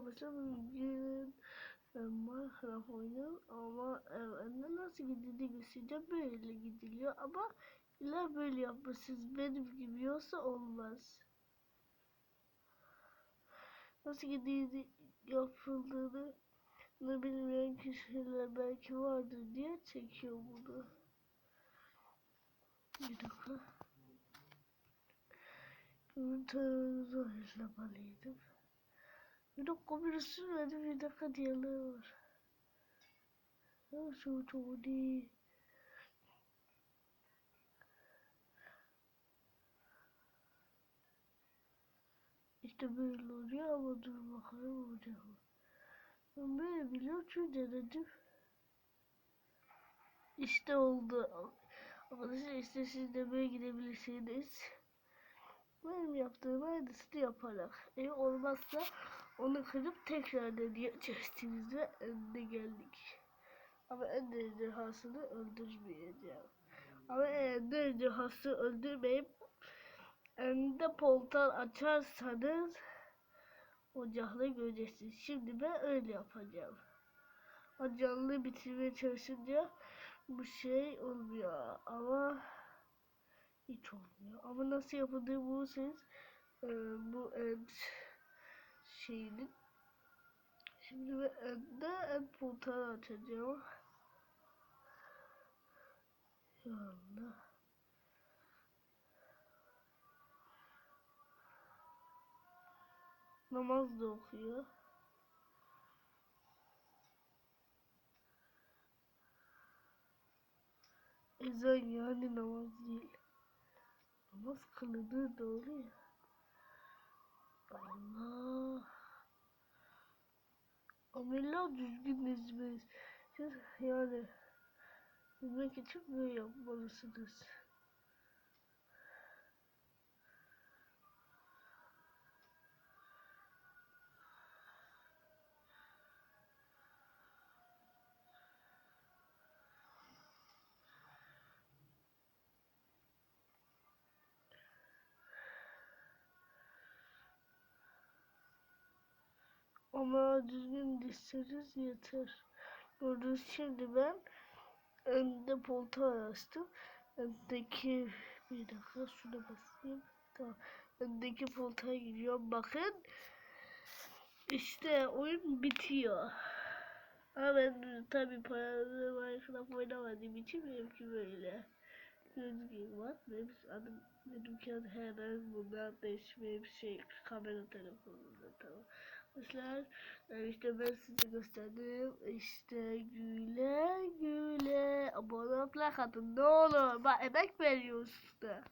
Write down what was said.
bugün ben Minecraft oynuyorum ama evde nasıl gidildiğini göstereceğim böyle gidiliyor ama illa böyle yapmışsınız. Benim gibi yoksa olmaz. Nasıl gidildiğini yapıldığını ne bilmeyen kişiler belki vardır diye çekiyor bunu. Bir dakika. Görüntülerinizi ayarlamalıydım. Bir dakika birisi sürmedi bir dakika şu çok iyi. İşte böyle oluyor ama dur bakalım olacak mı? Ben böyle biliyorum çünkü denedim. İşte oldu. Arkadaşlar işte siz de böyle gidebilirsiniz. Benim yaptığım aynısını yaparak. Eğer olmazsa onu kırıp tekrar deneyeceksiniz ve önüne geldik. Ama en ejderhasını öldürmeyeceğim. Ama en ejderhası öldürmeyip önünde poltar açarsanız ocakla göreceksiniz. Şimdi ben öyle yapacağım. O canlı bitirmeye çalışınca bu şey olmuyor ama hiç olmuyor. Ama nasıl yapıldığını bulursanız e, bu end şeyinin şimdi ben end'de end portalı açacağım. Şu anda. Namaz da okuyor. Ezan yani namaz değil. Namaz kılınır doğru ya. Allah. Amela düzgün ezmeyiz. Siz yani bilmek için böyle yapmalısınız. Ama düzgün dizseniz yeter. Gördüğünüz şimdi ben önde polta açtım. Öndeki bir dakika şuna basayım. Tamam. Öndeki poltaya giriyorum. Bakın. İşte oyun bitiyor. Ama ben tabi paralı Minecraft oynamadığım için benimki böyle. Gördüğünüz gibi var. Benim adım benimki adı hemen bundan değişmeyip şey kamera telefonunda tamam. Arkadaşlar işte ben size gösterdim. İşte güle güle abone olup like ne olur. Bak emek veriyoruz da.